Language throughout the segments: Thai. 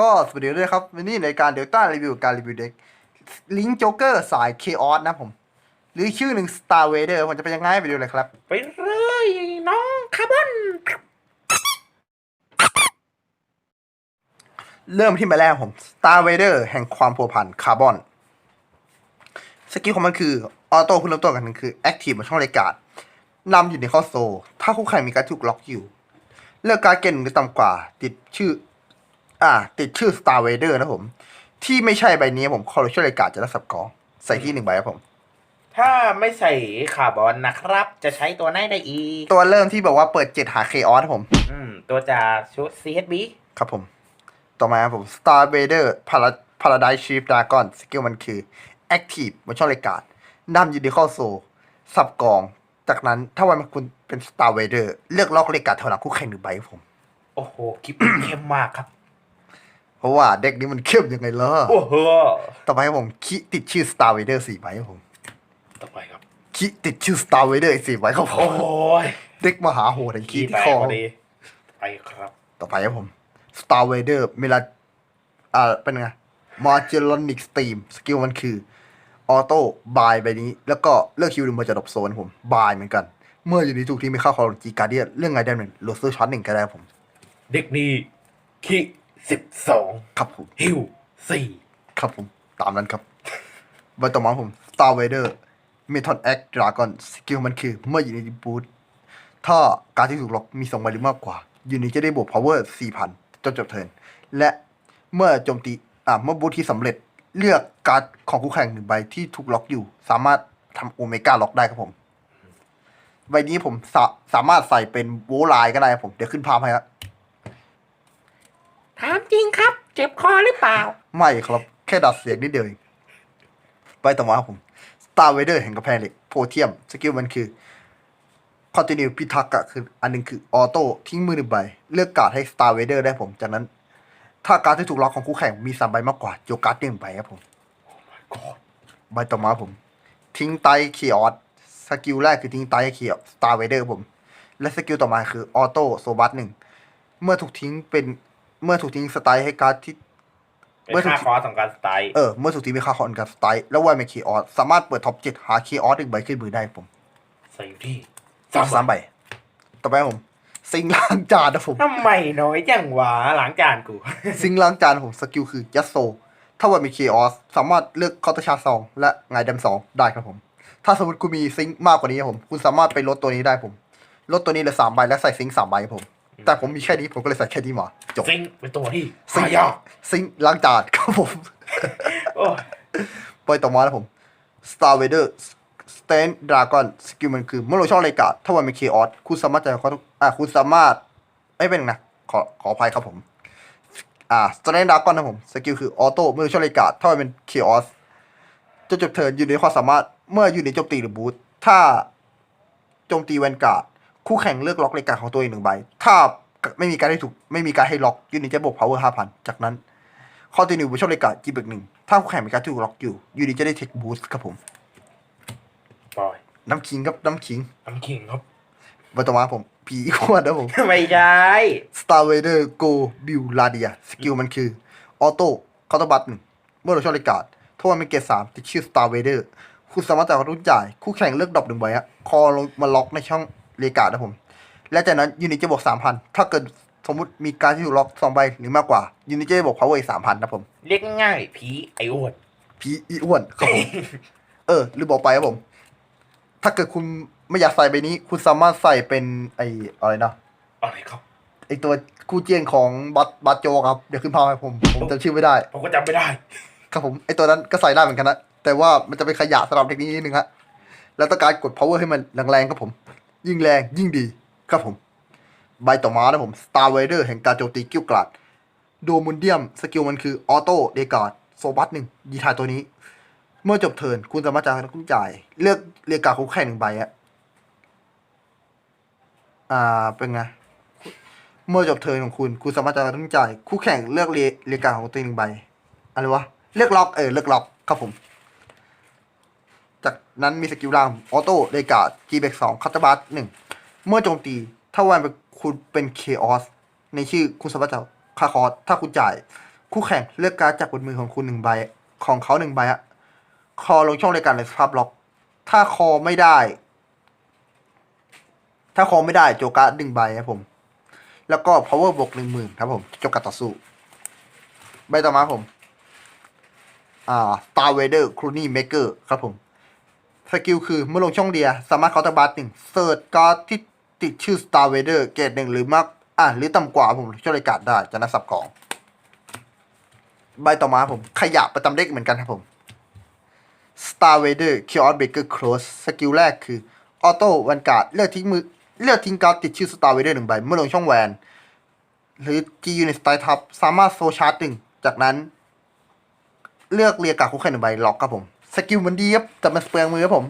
ก็สวัสดีด้วยครับวันนี้ในการเดลต้ารีวิวการรีวิวเด็กลิงโจ๊กเกอร์สายเคออสนะผม หรือชื่อหนึ่ง Star Vader มันจะเป็นยังไงไปดูเลยครับ ไปเลยน้องคาร์บอนเริ่มที่มาแรกผม Star Vader แห่งความผัวพันคาร์บอนสกิลของมันคือออโต้คุณเริ่มต้นกันหนึ่งคือ Active บนช่องรายการนำอยู่ในข้อโซ ถ้าคู่แข่งมีการถูกล็อกอยู่ เลือกการดเกณฑ์หนึ่งหรือต่ำกว่า ติดชื่อ อ่า ติดชื่อ Star Vader นะผม ที่ไม่ใช่ใบนี้ผมคอร์ช่วยรายการจะรับสับกองใส่ที่หนึ่งใบครับผม ถ้าไม่ใส่คาร์บอนนะครับ จะใช้ตัวไหนได้อีก ตัวเริ่มที่บอกว่าเปิดเจ็ดหาเคออสผม อืม ตัวจากชุด CHB ครับผม ต่อมาครับผม Star Vader Para- Paradise Chief Dragon สกิลมันคือ Active บนช่องรายการนำยูนิคอลโซสับกอง จากนั้นถ้าวันคุณเป็น Star Vader เลือกล็อกรายการเท่านั้นคู่แข่งหนึ่งใบครับผม โอ้โหคลิปเข้มมากครับ เพราะว่าเด็กนี้มันเข้มยังไงล่ะโอ้โหต่อไปครับผมคิติดชื่อ Star Vader สี่ใบครับผมต่อไปครับคิติดชื่อ Star Vader อีกสี่ใบครับผโอ้มโหเด็กมหาโหดแห่งคีขี้ที่แตกคอพอดีไปครับ ต่อไปครับผม Star Vader เมลาอ่าเป็นไง Magellanic Steam สกิลมันคือออโต้บายใบนี้ แล้วก็เลือกคิวดึงมาจากดรอปโซนผมบายเหมือนกัน เมื่ออยู่ในทุกที่ไม่เข้าคอร์จีการเดียนเรื่องไงได้หนึ่งโรเซอร์ช็อตหนึ่งก็ได้ครับผม เด็กนี้ขี้ สิบสองครับผม ฮิวสี่ครับผม ตามนั้นครับใบต่อมาผม Star Vader Metal X Dragon สกิลมันคือ เมื่ออยู่ในบูธถ้าการที่ถูกล็อกมีสองใบหรือมากกว่า ยูนิตจะได้บวก power 4,000 จนจบเทิร์นและเมื่อโจมตีอ่าเมื่อบูธที่สำเร็จเลือกการ์ดของคู่แข่งหนึ่งใบที่ถูกล็อกอยู่ สามารถทำโอเมก้าล็อกได้ครับผม ใบนี้ผมสาสามารถใส่เป็นโวลายก็ได้ครับผม เดี๋ยวขึ้นภาพให้ครับ ถามจริงครับ เจ็บคอหรือเปล่า ไม่ครับ แค่ดัดเสียงนิดเดียวเอง ไปต่อมาครับผม Star Vader แห่งกระแพงเหล็กโพเทียม สกิลมันคือ Continue พิทักษ์อะคืออันหนึงคือออโต้ทิ้งมือหนึ่งใบ เลือกการ์ดให้ Star Vader ได้ผม จากนั้น ถ้าการ์ดที่ถูกล็อกของคู่แข่งมีสามใบมากกว่าโยกการ์ดหนึ่งใบครับผมใบต่อมาผม ทิ้งไตเคียอสสกิลแรกคือทิ้งไตเคียสตาร์เวเดอร์ผม และสกิลต่อมาคือออโต้โซบัสหนึ่งเมื่อถูกทิ้งเป็น เมื่อถูกทิ้งสไตล์ให้การ์ดที่เป็นค่าคอร์สของการสไตล์เออเมื่อถูกทิ้งไปค่าคอนกับสไตล์แล้ววันเป็นคีออสสามารถเปิดท็อปเจ็ดหาคีออสหนึ่งใบขึ้นมือได้ผมใส่อยู่ที่สามใบต่อไปผมซิงล้างจานนะผม ทำไมน้อยจังวะหลังจานกู ซิงล้างจานผมสกิลคือยัสโซ ถ้าวันมีคีออสสามารถเลือกเคาน์เตอร์ชาร์จสองและไงดำสองได้ครับผม ถ้าสมมติคุณมีซิงค์มากกว่านี้ครับผม คุณสามารถไปลดตัวนี้ได้ผม ลดตัวนี้เหลือสามใบและใส่ซิงค์สามใบครับผม แต่ผมมีแค่นี้ผมก็เลยใส่แค่นี้มาจบซิงค์เป็นตัวที่ซิงหาค์ยากซิงค์ล้างจานครับผมโอ้ยไปต่อมาแล้วผม Star Vader Stand Dragon สกิลมันคือเมื่อเราช่องรายการถ้าวันเป็นคีออสคุณสามารถจะเขาอ่าคุณสามารถไม่เป็นนะขอขออภัยครับผม อ่า Stand Dragon นะผม สกิลคือออโต้เมื่อเราช่องรายการถ้าวันเป็นคีออสจนจบเทิร์นอยู่ในความสามารถเมื่ออยู่ในโจมตีหรือบูทถ้าโจมตีแวนการ์ด คู่แข่งเลือกล็อกรายการของตัวเองหนึ่งใบ ถ้าไม่มีการให้ถูกไม่มีการให้ล็อกยูนิตจะบวก power ห้าพันจากนั้นข้อที่หนึ่งบนช่องรายการจีเบกหนึ่งถ้าคู่แข่งมีการถูกล็อกอยู่ยูนิตจะได้เทคบูสต์ครับผมปล่อยน้ำขิงครับน้ำขิงน้ำขิงครับวันต่อมาผมผีขวดนะผมไม่ใช่ Star Vader Go Bill Ladia สกิลมันคือออโต้เคาน์เตอร์บัตหนึ่งเมื่อเราช่องรายการถ้าวันเป็นเกรดสามติดชื่อ Star Vader คุณสามารถจ่ายรุ่นจ่าย คู่แข่งเลือกดรอปหนึ่งใบอะคอลงมาล็อกในช่อง รายการนะผม และจากนั้นยูนิตจะบวกสามพันถ้าเกิดสมมติมีการที่ถูกล็อกสองใบหรือมากกว่ายูนิตจะได้บวก power อีกสามพันนะผมเรียกง่ายๆผีไอ้อ้วนผีอีอ้วนครับผมเออหรือบอกไปครับผม ถ้าเกิดคุณไม่อยากใส่ใบนี้ คุณสามารถใส่เป็นไออะไรนะอะไรครับไอตัวคู่เจียนของบัตบัตโจครับเดี๋ยวขึ้นภาพให้ผม ผมจำชื่อไม่ได้ ผมก็จำไม่ได้ ครับผมไอตัวนั้นก็ใส่ได้เหมือนกันนะแต่ว่ามันจะเป็นขยะสำหรับเทคนิคนิดนึงฮะแล้วต้องการกด power ให้มันแรงๆครับผม ยิ่งแรงยิ่งดีครับผม ใบต่อมานะผม Star Vader แห่งการโจมตีกิ้วกราดโดมุนเดียม สกิลมันคือออโต้เดการ์ดโซบัสหนึ่งยีทายตัวนี้ เมื่อจบเทิร์นคุณสามารถจ่ายคุณจ่าย เลือกเรียกกาคู่แข่งหนึ่งใบอะอ่าเป็นไงเมื่อจบเทิร์นของคุณ คุณสามารถจ่ายคุณจ่าย คู่แข่งเลือกเรียเรียกาของตัวเองหนึ่งใบอะไรวะเลือกล็อกเออเลือกล็อกครับผม จากนั้นมีสกิลล่างออโต้เดกาดจีเบกสองคัตเตอร์บัสหนึ่งเมื่อโจมตี ถ้าวันเป็นคุณเป็นเคออสในชื่อคุณสามารถจะคาคอสถ้าคุณจ่าย คู่แข่งเลือกการจากบนมือของคุณหนึ่งใบ ของเขาหนึ่งใบอะคอลงช่องรายการในสภาพล็อก ถ้าคอไม่ได้ ถ้าคอไม่ได้โจกาหนึ่งใบครับผม แล้วก็ power บวกหนึ่งหมื่นครับผมโจกาต่อสู้ ใบต่อมาผม อ่า Star Vader c r o n y Maker ครับผม สกิลคือเมื่อลงช่องเดีย สามารถเคาน์เตอร์บัสหนึ่งเสิร์ชการ์ดที่ติดชื่อ Star Vader เกรดหนึ่งหรือมากอ่าหรือต่ำกว่าผมช่วยรายการได้จะนับสับกอง ใบต่อมาผม ขยะประจำเด็กเหมือนกันครับผม Star Vader Chaos Breaker Close สกิลแรกคือออโต้วันการ์ดเลือกทิ้งมือเลือกทิ้งการ์ดติดชื่อ Star Vader หนึ่งใบ เมื่อลงช่องแวน หรือ G Unit สไตล์ทับสามารถโซชาร์จหนึ่งจากนั้น เลือกเรียกการคู่แข่งหนึ่งใบล็อกครับผม สกิลมันดีครับแต่มันเปลืองมือครับผม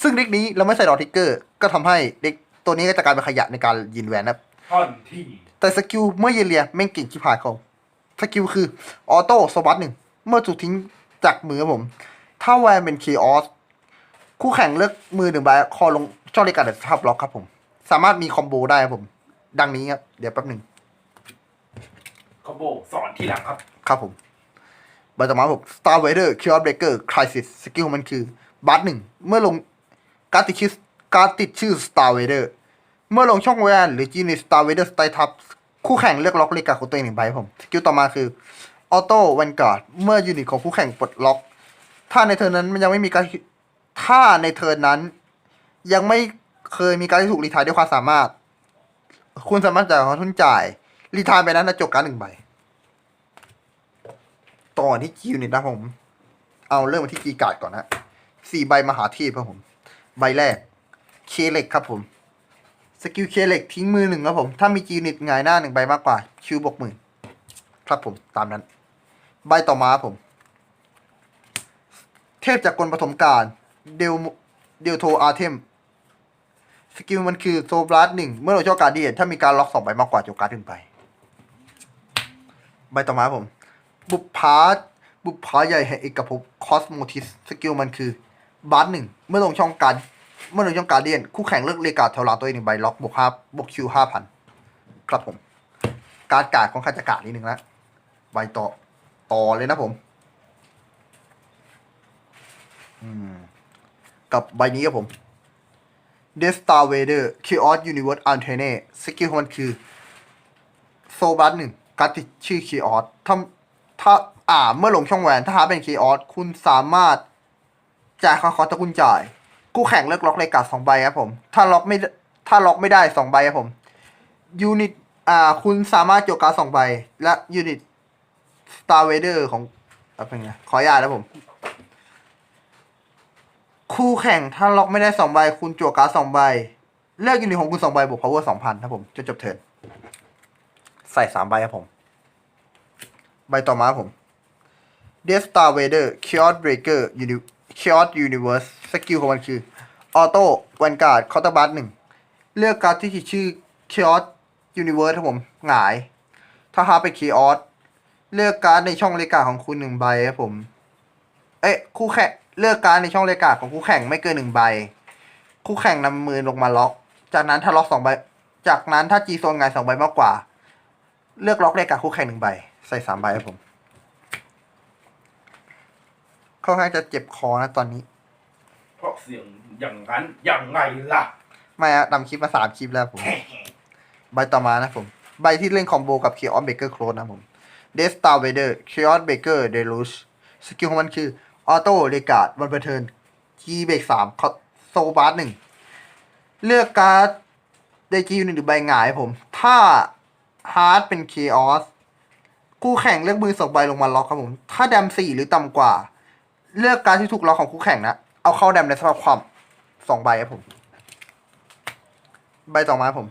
ซึ่งเด็กนี้เราไม่ใส่ดอทิกเกอร์ ก็ทำให้เด็กตัวนี้ก็จะกลายเป็นขยะในการยินแวนนะครับท่อนที่แต่สกิลเมื่อเยเลียแม่งเก่งชิบหายเขาสกิลคือออโต้สวัสดหนึ่งเมื่อถูกทิ้งจากมือครับผม ถ้าแวนเป็นคีออสคู่แข่งเลือกมือหนึ่งใบคอลงช่องรายการเดสภาพล็อกครับผม สามารถมีคอมโบได้ครับผม ดังนี้ครับ เดี๋ยวแป๊บหนึ่งคอมโบสอนที่หลังครับ ครับผม ใบต่อมาบผม Star Vader Chaos Breaker Crisis สกิลของมันคือบัตหนึ่งเมื่อลงการติดชื่อการติดชื่อ Star Vader เมื่อลงช่องแวนหรือจีนิส Star Vader สไตล์ทับคู่แข่งเลือกล็อกเลกาของตัวเองหนึ่งใบผม สกิลต่อมาคือออโต้วันการ์ดเมื่อยูนิตของคู่แข่งปลดล็อก ถ้าในเทิร์นั้นมันยังไม่มีการถ้าในเทิร์นั้น ยังไม่เคยมีการที่ถูกรีทายด้วยความสามารถ คุณสามารถจ่ายของทุนจ่าย รีทายไปนั้นนะจบการหนึ่งใบ ต่อที่คิวนี่นะผม เอาเริ่มมาที่กีการ์ดก่อนนะสี่ใบมหาเทพครับผม ใบแรก เคเล็กครับผมสกิลเคเล็กทิ้งมือหนึ่งครับผม ถ้ามีจีนิตหงายหน้าหนึ่งใบมากกว่า คิวบวกหมื่นครับผมตามนั้น ใบต่อมาผม เทพจากกลปฐมการเดลเดลโทอาร์เทมสกิลมันคือโซบลัสหนึ่งเมื่อเราเจ้าการเดียนถ้ามีการล็อกสองใบมากกว่าจบการดหนึ่งใบใบต่อมาผม บุปผาบุปผาใหญ่แห่งเอกภพคอสโมทิสสกิลมันคือบาร์หนึ่งเมื่อลงช่องการเมื่อลงช่องการเดียน คู่แข่งเลือกเรียการ์ดแถวหลังตัวเองหนึ่งใบล็อกบวกห้าบวกคิวห้าพันครับผม การกาดของข้าจะกาดนิดนึงนะใบต่อต่อเลยนะผม อืม กับใบนี้ครับผมเดสตาเวเดอร์คิออสยูนิเวิร์สอันเทเน่สกิลของมันคือ โซบัสหนึ่งการติดชื่อคีออส ถ้าอ่าเมื่อลงช่องแหวนถ้าหาเป็นคีออสคุณสามารถจ่ายค่าคอร์สถ้าคุณจ่ายคู่แข่งเลือกล็อกเลกาดสองใบครับผม ถ้าล็อกไม่ถ้าล็อกไม่ได้สองใบครับผมยูนิตอ่าคุณสามารถโจกการสองใบ และยูนิตสตาร์เวเดอร์ของเอาเป็นไงขออนุญาตนะผม คู่แข่งถ้าล็อกไม่ได้สองใบ คุณจั่วการสองใบ เลือกยูนิตของคุณสองใบบวก power สองพันครับผม จะจบเทิร์นใส่สามใบครับผม ใบต่อมาผม Death Star Vader Chaos Breaker Uni Chaos Universe สกิลของมันคือออโต้วันการ์ดคอร์ตบัสหนึ่งเลือกการ์ดที่ชื่อ Chaos Universe ครับผมหงาย ถ้าหาเป็น Chaos เลือกการ์ดในช่องเลกาของคุณหนึ่งใบครับผม เอ๊ะคู่แข่งเลือกการ์ดในช่องเลกาของคู่แข่งไม่เกินหนึ่งใบ คู่แข่งนำมือลงมาล็อก จากนั้นถ้าล็อกสองใบ จากนั้นถ้าจีโซนหงายสองใบมากกว่า เลือกล็อกเลกาคู่แข่งหนึ่งใบ ใส่สามใบครับผมค่อนข้างจะเจ็บคอนะตอนนี้ เพราะเสียงอย่างนั้นยังไงล่ะ ไม่อะดำคลิปมาสามคลิปแล้วผม ใบต่อมานะผม ใบที่เล่นคอมโบกับ k คีออนเบเกอร์โครนะผมเดสตาร์เวเดอร์คีออนเบเกอร์เดลูชสกิลของมันคือออโต้เรกาดวันเบอร์เทิร์นคีเบรกสามโซบาร์หนึ่งเลือกการ์ดไดจีหนึ่งหรือใบหงายผม ถ้าฮาร์ดเป็นเคออส คู่แข่งเลือกมือสองใบลงมาล็อกครับผม ถ้าแดมสี่หรือต่ำกว่า เลือกการที่ถูกล็อกของคู่แข่งนะ เอาเข้าแดมในสภาพความสองใบครับผม ใบต่อมาผม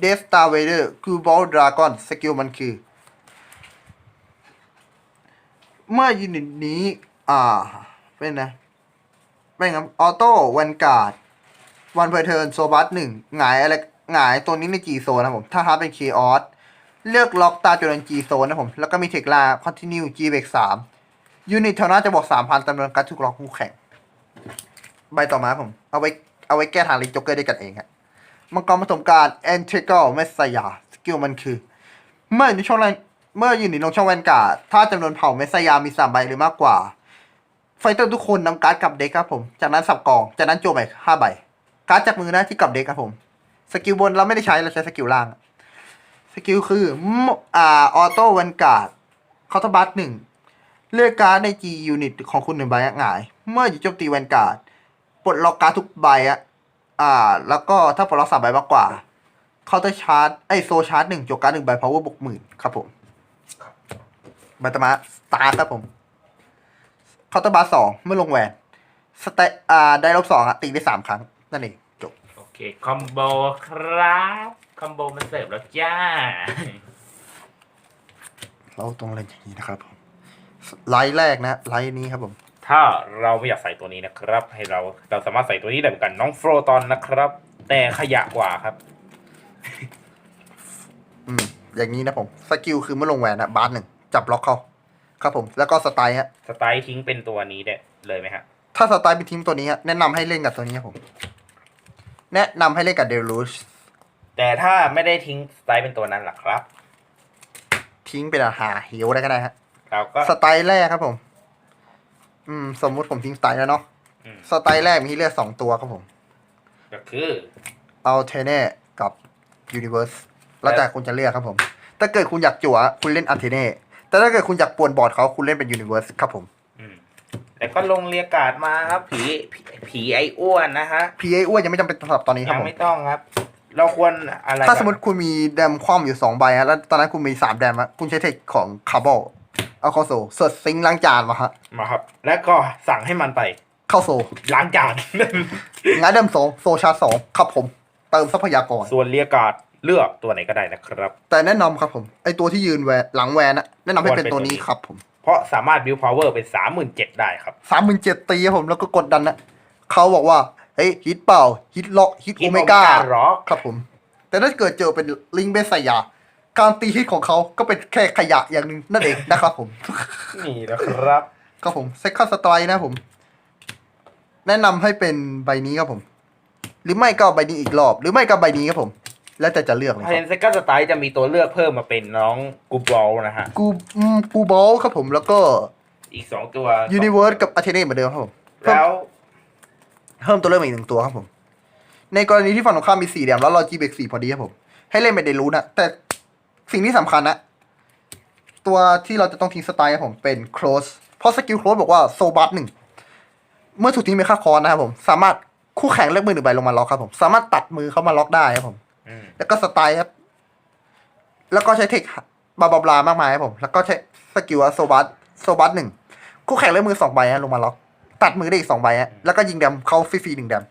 เดสตาเวเดอร์คือบอลดราก้อนสกิลมันคือ เมื่อยูนิตนี้ อ่า เป็นนะ เป็นครับออโต้วันการ์ดวันเพอร์เทิร์นโซบัสหนึ่งหงายอะไรหงายตัวนี้ในจีโซนนะผม ถ้าฮาร์เป็นเคออส เลือกล็อกตาจนจีโซนนะผม แล้วก็มีเทคลาคอนติเนียจีเบกสามยูนิตเท่านั้นจะบอกสามพันจำนวนการถูกล็อกคู่แข่ง ใบต่อมาผม เอาไว้เอาไว้แก้ทางลิงจ็อกเกอร์ได้กันเองฮะมังกรผสมการแอนเทกลเมสซายาสกิลมันคือ เมื่อในช่องแรเมื่ออยืนหนีลงช่องแวนการ์ดถ้าจำนวนเผ่าเมสยามีสามใบหรือมากกว่า ไฟเตอร์ทุกคนนำการ์ดกลับเด็กครับผม จากนั้นสับกอง จากนั้นโจมไปห้าใบ การ์ดจากมือนะที่กลับเด็กครับผม สกิลบนเราไม่ได้ใช้เราใช้สกิลล่าง สกิลคืออ่าออโต้แวนการ์ดคอร์ทบัสหนึ่งเลือกการ์ดใน G ยูนิตของคุณหนึ่งใบอะหงาย เมื่ออยู่โจมตีแวนการ์ดปลดล็อกการ์ดทุกใบอะอ่า แล้วก็ถ้าปลดล็อกสามใบมากกว่าเคาน์เตอร์ชาร์จไอโซชาร์จหนึ่งจกการ์ดหนึ่งใบพาวเวอร์บวกหมื่นครับผมบัตมาสตาร์ครับผมเคาน์เตอร์บาร์สองเมื่อลงแหวนสเตอ่าได้ลบสองอะตีได้สามครั้ง นั่นเองจบ โอเค คอมโบครับ คอมโบมันเสิร์ฟแล้วจ้า เราต้องเล่นอย่างนี้นะครับผมไลท์แรกนะไลท์นี้ครับผม ถ้าเราไม่อยากใส่ตัวนี้นะครับ ให้เราเราสามารถใส่ตัวนี้ได้เหมือนกันน้องโฟรตอนนะครับ แต่ขยะกว่าครับ อืม อย่างนี้นะผมสกิลคือเมื่อลงแหวนนะบาร์หนึ่งจับล็อกเขาครับผม แล้วก็สไตล์ฮะสไตล์ทิ้งเป็นตัวนี้ได้เลยไหมฮะ ถ้าสไตล์เป็นทีมตัวนี้ฮะแนะนำให้เล่นกับตัวนี้ครับผม แนะนำให้เล่นกับเดลูช แต่ถ้าไม่ได้ทิ้งสไตล์เป็นตัวนั้นล่ะครับ ทิ้งเป็นอาหารหิวได้ก็ได้ฮะเราก็สไตล์แรกครับผม อืม สมมุติผมทิ้งสไตล์แล้วเนาะอืมสไตล์แรกมีให้เลือกสองตัวครับผมก็คือ เอาเทเน่กับยูนิเว r ร์สแล้วแต่คุณจะเลือกครับผม ถ้าเกิดคุณอยากจั่วคุณเล่นอันเทเน่แต่ถ้าเกิดคุณอยากป่วนบอร์ดเขาคุณเล่นเป็นยูนิเว r ร์สครับผมอืมแล้วก็ลงเรียกการ์ดมาครับ ผีผีผีไออ้วนนะฮะ พีเออ้วนยังไม่จำเป็นสำหรับตอนนี้คยัรับงผม ไม่ต้องครับ เราควรอะไรถ้าสมมติคุณมีแดมคว่ำอยู่สองใบฮะแล้วตอนนั้นคุณมีสามแดมอะคุณใช้เทคของคาร์บอลเอาเข้าโซเสิร์ชซิงค์ล้างจานมาฮะมาครับ แล้วก็สั่งให้มันไปเข้าโซล้างจานงานเดมสองโซชาร์จสองครับผม เติมทรัพยากร ส่วนเรียกการ์ดเลือกตัวไหนก็ได้นะครับ แต่แนะนำครับผม ไอตัวที่ยืนแวนหลังแวนนะแนะนำให้เป็นตัวนี้ครับผม เพราะสามารถบิวพาวเวอร์เป็นสามหมื่นเจ็ดได้ครับสามหมื่นเจ็ดตีครับผมแล้วก็กดดันนะเขาบอกว่าเฮ้ยฮิตเปล่าฮิตล็อกฮิตฮิโอตเมก้า Omega Rock ครับผม แต่ถ้าเกิดเจอเป็นลิงเบสไซยา การตีฮิตของเขาก็เป็นแค่ขยะอย่างหนึงนั่นเองนะครับผม นี่นะครับครับผมเซ็กคัสไตร์นะผม แนะนำให้เป็นใบนี้ครับผม หรือไม่ก็เอาใบนี้อีกรอบ หรือไม่ก็ใบนี้ครับผม แล้วแต่จะเลือกเลยเพครันบเซกัสไตล์จะมีตัวเลือกเพิ่มมาเป็นน้องกูบอลนะฮะกูอืมกูบอลครับผมแล้วก็อีกสองตัวยูนิเวิร์สกับอาเทเน่เหมือนเดิมครับผมเพิ่มแล้ว เพิ่มตัวเลือกมาอีกหนึ่งตัวครับผม ในกรณีที่ฝั่งตรงข้ามมีสี่แดมแล้วเราจีเบกสี่พอดีครับผม ให้เล่นเป็นเดรูนะแต่สิ่งที่สำคัญนะ ตัวที่เราจะต้องทิ้งสไตล์ครับผมเป็น close เพราะสกิล close บอกว่าโซบัสหนึ่งเมื่อถูกทิ้งไปค่าคอนนะครับผม สามารถคู่แข่งเลือกมือหนึ่งใบลงมาล็อกครับผม สามารถตัดมือเขามาล็อกได้ครับผมอืมแล้วก็สไตล์ครับ แล้วก็ใช้เทคบาบาบลามากมายครับผม แล้วก็ใช้สกิลว่าโซบัสโซบัสหนึ่งคู่แข่งเลือกมือสองใบฮะลงมาล็อก ตัดมือได้อีกสองใบฮะแล้วก็ยิงแดมเข้าฟรีๆหนึ่งแดม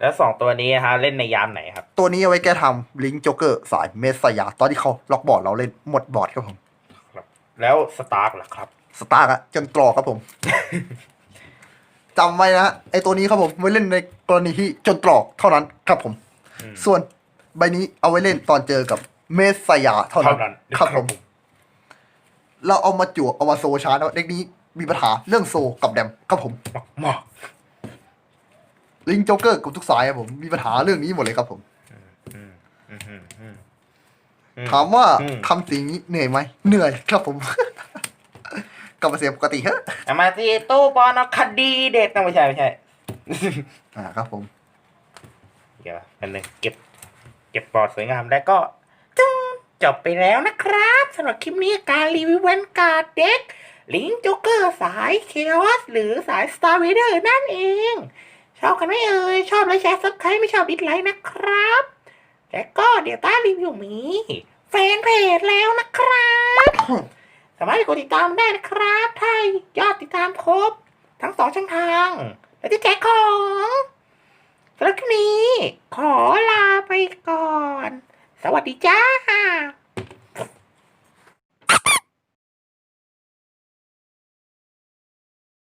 แล้วสองตัวนี้ฮะเล่นในยามไหนครับ ตัวนี้เอาไว้แก้ทำลิงโจ๊กเกอร์สายเมสยา ตอนที่เขาล็อกบอร์ดเราเล่นหมดบอร์ดครับผมแล้วสตาร์กล่ะครับ สตาร์กอะจนตรอกครับผมจำไว้นะฮะไอตัวนี้ครับผมไว้เล่นในกรณีที่จนตรอกเท่านั้นครับผมอืมส่วนใบนี้เอาไว้เล่นตอนเจอกับเมสยาเท่านั้นเท่านั้นครับผมเราเอามาจั่วเอามาโซชาร์จนะเด็กนี้ มีปัญหาเรื่องโซกับแดมครับผมมากมากลิงโจ๊กเกอร์กับทุกสายครับผมมีปัญหาเรื่องนี้หมดเลยครับผมอืมอืมอืมอืมอืมถามว่าอืมทำสิ่งนี้เหนื่อยไหมเหนื่อยครับผมกลับมาเสียงปกติเฮ้ยเอามาที่ตู้ปอนคดีเด็ดนะไม่ใช่ไม่ใช่อ่าครับผม เดี๋ยวอันหนึ่งเก็บ เก็บบอร์ดสวยงามแล้วก็จึ้งจบไปแล้วนะครับสำหรับคลิปนี้การรีวิวแวนการ์ดเด็ก ลิงจ๊กเกอร์สายเคออสหรือสายสตาร์เวเดอร์นั่นเอง ชอบกันไหมเอ่ย ชอบแล้วแชร์ซับใครไม่ชอบดิสไลค์นะครับ และก็เดี๋ยวต้ารีวิวมีแฟนเพจแล้วนะครับ สามารถกดติดตามได้นะครับ ถ้ายอดติดตามครบ ทั้งสองช่องทาง และที่แจกของสำหรับคลิปนี้ ขอลาไปก่อน สวัสดีจ้า